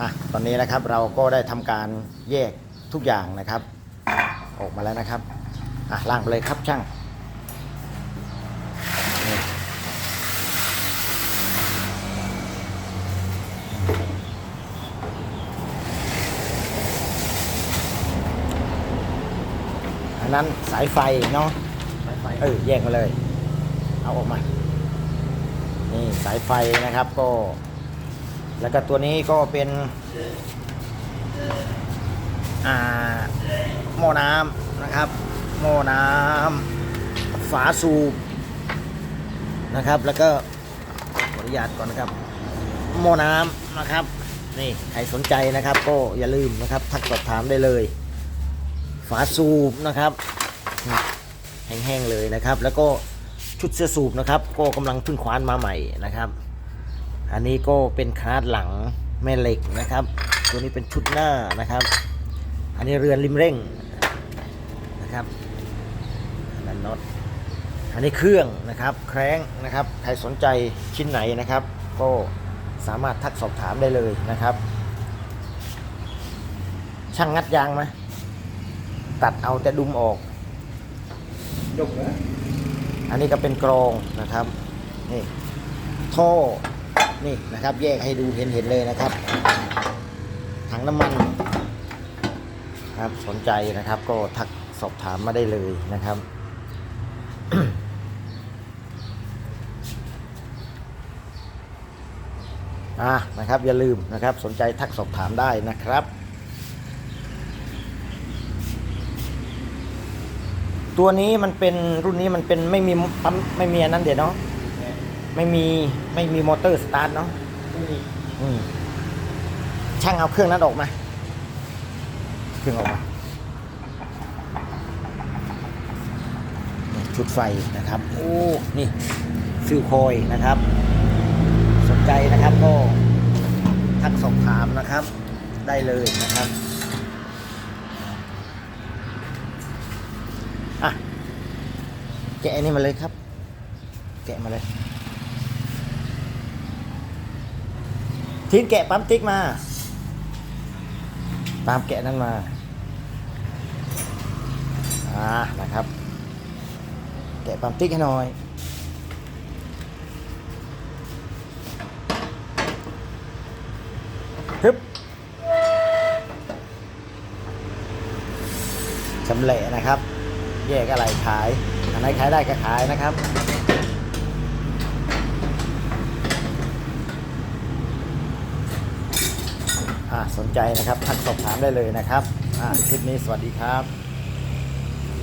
อะตอนนี้นะครับเราก็ได้ทำการแยกทุกอย่างนะครับ ออกมาแล้วนะครับอะล่างไปเลยครับช่างนี่อันนั้นสายไฟเนาะสายไฟเออแยกมาเลย เอาออกมา นี่สายไฟนะครับก็ แล้วก็ตัวนี้ก็เป็นหม้อน้ำนะครับ หม้อน้ำฝาสูบนะครับ แล้วก็ขออนุญาตก่อนนะครับ หม้อน้ำนะครับ นี่ใครสนใจนะครับ ก็อย่าลืมนะครับ ทักสอบถามได้เลย ฝาสูบนะครับแห้งๆเลยนะครับ แล้วก็ชุดเสื้อสูบนะครับ ก็กำลังเพึ่งคว้านมาใหม่นะครับ อันนี้ก็เป็นคาร์ดหลังแม่เหล็กนะครับ ตัวนี้เป็นชุดหน้านะครับ อันนี้เรือนริมเร่งนะครับอันนั้นน็อตอันนี้เครื่องนะครับแคร้งนะครับ ใครสนใจชิ้นไหนนะครับ ก็สามารถทักสอบถามได้เลยนะครับ ช่างงัดยางไหมตัดเอาแต่ดุมออกยกนะอันนี้ก็เป็นกรองนะครับนี่ท่อ นี่นะครับ แยกให้ดูเห็นเห็นๆเลยนะครับ ถังน้ำมันครับสนใจนะครับ ก็ทักสอบถามมาได้เลยนะครับอ่านะครับ อย่าลืมนะครับ สนใจทักสอบถามได้นะครับ ตัวนี้มันเป็นรุ่นนี้มันเป็นไม่มีปั๊มไม่มีอันนั้นเดี๋ยวเนาะ ไม่มีไม่มีมอเตอร์สตาร์ทเนาะไม่มีอืมช่างเอาเครื่องนั้นออกมา เครื่องออกมานี่ชุดไฟนะครับ โอ้ นี่ฟิวคอยนะครับ สนใจนะครับก็ทักสอบถามนะครับ ได้เลยนะครับอะแกะอันนี้มาเลยครับ แกะมาเลย ทีนแกะปั๊มติ๊กมา ตามแกะนั้นมา อ่า นะครับ แกะปั๊มติ๊กให้หน่อย ฮึบชำเละนะครับ แยกอะไรขาย อันไหนขายได้ก็ขายนะครับ อ่า สนใจนะครับทักสอบถามได้เลยนะครับอ่าคลิปนี้สวัสดีครับ